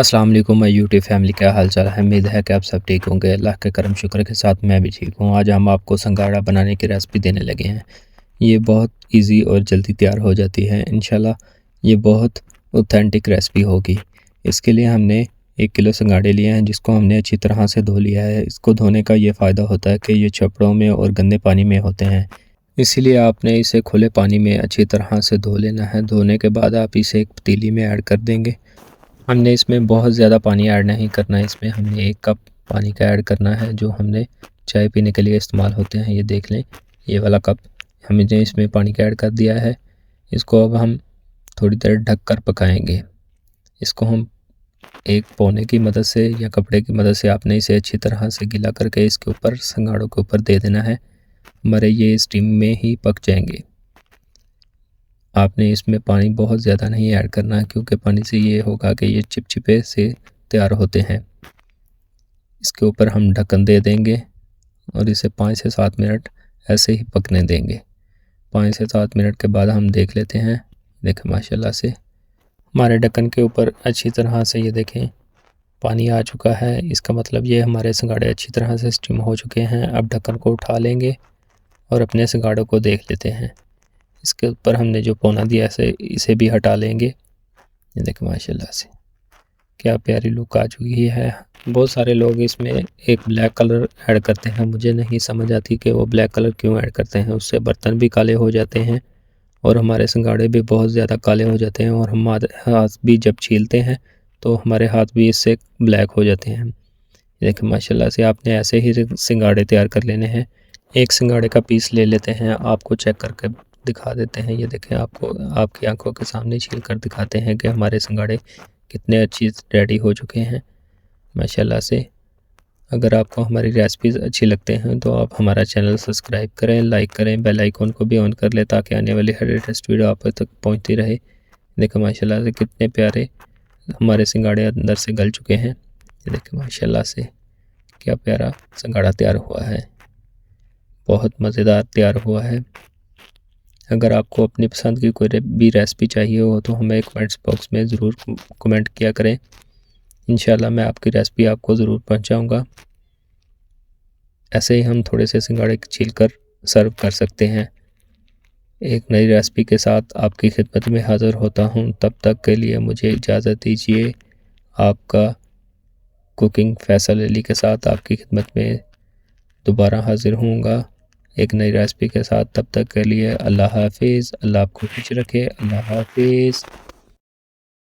अस्सलाम वालेकुम मैं यूट्यूब फैमिली क्या हाल चाल है। उम्मीद है कि आप सब ठीक होंगे। अल्लाह के करम, शुक्र के साथ मैं भी ठीक हूँ। आज हम आपको संगाड़ा बनाने की रेसिपी देने लगे हैं। ये बहुत इजी और जल्दी तैयार हो जाती है। इन ये बहुत ऑथेंटिक रेसिपी होगी। इसके लिए हमने एक किलो संगाड़े लिए हैं, जिसको हमने अच्छी तरह से धो लिया है। इसको धोने का ये फ़ायदा होता है कि ये छपड़ों में और गंदे पानी में होते हैं। इसीलिए आपने इसे खुले पानी में अच्छी तरह से धो लेना है। धोने के बाद आप इसे एक पतीली में ऐड कर देंगे। हमने इसमें बहुत ज़्यादा पानी ऐड नहीं करना है। इसमें हमने एक कप पानी का ऐड करना है, जो हमने चाय पीने के लिए इस्तेमाल होते हैं। ये देख लें, ये वाला कप, हमने इसमें पानी का ऐड कर दिया है। इसको अब हम थोड़ी देर ढक कर पकाएँगे। इसको हम एक पौने की मदद से या कपड़े की मदद से आपने इसे अच्छी तरह से गीला करके इसके ऊपर संगाड़ों के ऊपर दे देना है। हमारे ये स्टीम में ही पक जाएँगे। आपने इसमें पानी बहुत ज़्यादा नहीं ऐड करना क्योंकि पानी से ये होगा कि ये चिपचिपे से तैयार होते हैं। इसके ऊपर हम ढक्कन दे देंगे और इसे पाँच से सात मिनट ऐसे ही पकने देंगे। पाँच से सात मिनट के बाद हम देख लेते हैं। देखें, माशाल्लाह से हमारे ढक्कन के ऊपर अच्छी तरह से ये देखें, पानी आ चुका है। इसका मतलब ये हमारे संगाड़े अच्छी तरह से स्टीम हो चुके हैं। अब ढक्कन को उठा लेंगे और अपने संगाड़ों को देख लेते हैं। इसके ऊपर हमने जो पौना दिया है, इसे भी हटा लेंगे। ये देखें, माशाल्लाह से। क्या प्यारी लुक आ चुकी है। बहुत सारे लोग इसमें एक ब्लैक कलर ऐड करते हैं। मुझे नहीं समझ आती कि वो ब्लैक कलर क्यों ऐड करते हैं। उससे बर्तन भी काले हो जाते हैं और हमारे सिंगाड़े भी बहुत ज़्यादा काले हो जाते हैं और हमारे हाथ भी जब छीलते हैं तो हमारे हाथ भी इससे ब्लैक हो जाते हैं। देखिए माशाल्लाह से आपने ऐसे ही सिंगाड़े तैयार कर लेने हैं। एक सिंगाड़े का पीस ले लेते हैं। आपको चेक करके दिखा देते हैं। ये देखें, आपको, आपकी आँखों के सामने छील कर दिखाते हैं कि हमारे सिंगाड़े कितने अच्छी रेडी हो चुके हैं। माशाल्लाह से। अगर आपको हमारी रेसिपीज़ अच्छी लगते हैं तो आप हमारा चैनल सब्सक्राइब करें लाइक करें बेल आइकॉन को भी ऑन कर लें, ताकि आने वाली हर लेटेस्ट वीडियो आप तक पहुँचती रहे। देखें, माशाल्लाह से कितने प्यारे हमारे सिंगाड़े अंदर से गल चुके हैं। देखें, माशाल्लाह से क्या प्यारा सिंगाड़ा तैयार हुआ है। बहुत मज़ेदार तैयार हुआ है। अगर आपको अपनी पसंद की कोई भी रेसिपी चाहिए हो तो हमें कमेंट्स बॉक्स में ज़रूर कमेंट किया करें। इन मैं आपकी रेसिपी आपको ज़रूर पहुँचाऊँगा। ऐसे ही हम थोड़े से सिंगाड़े छील कर सर्व कर सकते हैं। एक नई रेसिपी के साथ आपकी खिदमत में हाज़िर होता हूँ। तब तक के लिए मुझे इजाज़त दीजिए। आपका कुकिंग फैसल अली के साथ आपकी खिदमत में दोबारा हाज़िर होऊँगा। एक नई रेसिपी के साथ तब तक के लिए अल्लाह हाफिज़। अल्लाह आपको खुश रखे। अल्लाह हाफिज़।